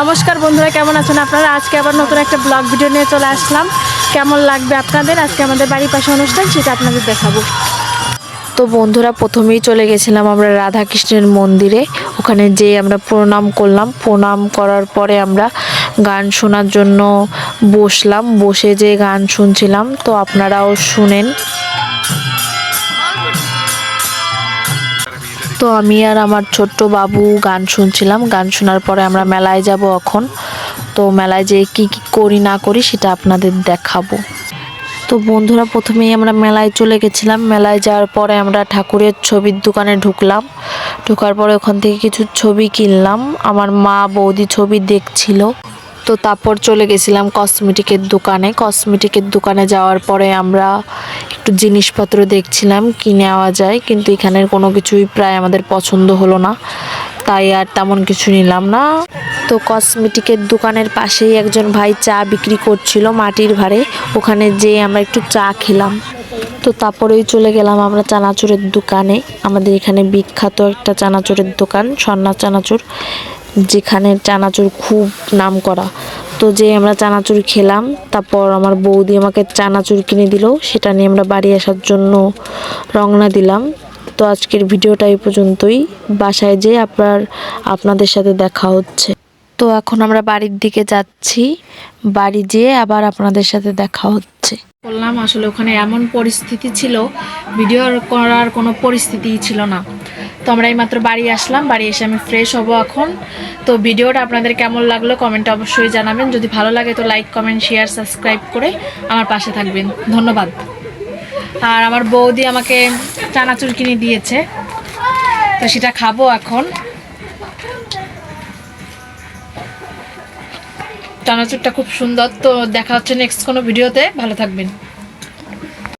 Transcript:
নমস্কার বন্ধুরা, কেমন আছেন আপনারা? আজকে আবার নতুন একটা ব্লগ ভিডিও নিয়ে চলে আসলাম। কেমন লাগবে আপনাদের? আজকে আমাদের বাড়ির পাশে অনুষ্ঠান, সেটা আপনাদের দেখাবো। তো বন্ধুরা, প্রথমেই চলে গেছিলাম আমরা রাধাকৃষ্ণের মন্দিরে। ওখানে যেয়ে আমরা প্রণাম করলাম। প্রণাম করার পরে আমরা গান শোনার জন্য বসলাম। বসে যে গান শুনছিলাম। তো আপনারাও শুনেন। তো আমি আর আমার ছোট্ট বাবু গান শুনছিলাম। গান শোনার পরে আমরা মেলায় যাব এখন। তো মেলায় যেয়ে কি কি করি, না করি সেটা আপনাদের দেখাবো। তো বন্ধুরা, প্রথমেই আমরা মেলায় চলে গেছিলাম। মেলায় যাওয়ার পরে আমরা ঠাকুরের ছবির দোকানে ঢুকলাম। ঢোকার পরে ওখান থেকে কিছু ছবি কিনলাম। আমার মা বৌদি ছবি দেখছিল। তো তারপর চলে গেছিলাম কসমেটিকের দোকানে। কসমেটিকের দোকানে যাওয়ার পরে আমরা একটু জিনিসপত্র দেখছিলাম, কি নেওয়া যায়। কিন্তু এখানের কোনো কিছুই প্রায় আমাদের পছন্দ হলো না। তাই আর তেমন কিছু নিলাম না। তো কসমেটিকের দোকানের পাশেই একজন ভাই চা বিক্রি করছিল মাটির ভাড়ে। ওখানে যেয়ে আমরা একটু চা খেলাম। তো তারপরেই চলে গেলাম আমরা চানাচুরের দোকানে। আমাদের এখানে বিখ্যাত একটা চানাচুরের দোকান সন্না চানাচুর। যেখানে চানাচুর খুব নাম করা। তো যে আমরা চানাচুর খেলাম, তারপর আমার বৌদি আমাকে চানাচুর কিনে দিল, সেটা নিয়ে আমরা বাড়ি আসার জন্য রওনা দিলাম। তো আজকের ভিডিওটা এই পর্যন্তই। বাসায় যেয়ে আপনার, আপনাদের সাথে দেখা হচ্ছে। তো এখন আমরা বাড়ির দিকে যাচ্ছি। বাড়ি যেয়ে আবার আপনাদের সাথে দেখা হচ্ছে। বললাম, আসলে ওখানে এমন পরিস্থিতি ছিল, ভিডিও করার কোনো পরিস্থিতিই ছিল না। তো আমরা এইমাত্র বাড়ি আসলাম। বাড়ি এসে আমি ফ্রেশ হব এখন। তো ভিডিওটা আপনাদের কেমন লাগল কমেন্টে অবশ্যই জানাবেন। যদি ভালো লাগে তো লাইক কমেন্ট শেয়ার সাবস্ক্রাইব করে আমার পাশে থাকবেন। ধন্যবাদ। আর আমার বৌদি আমাকে চানাচুর কিনে দিয়েছে। তো সেটা খাব এখন। চানাচুরটা খুব সুন্দর। তো দেখা হচ্ছে নেক্সট কোনো ভিডিওতে। ভালো থাকবেন।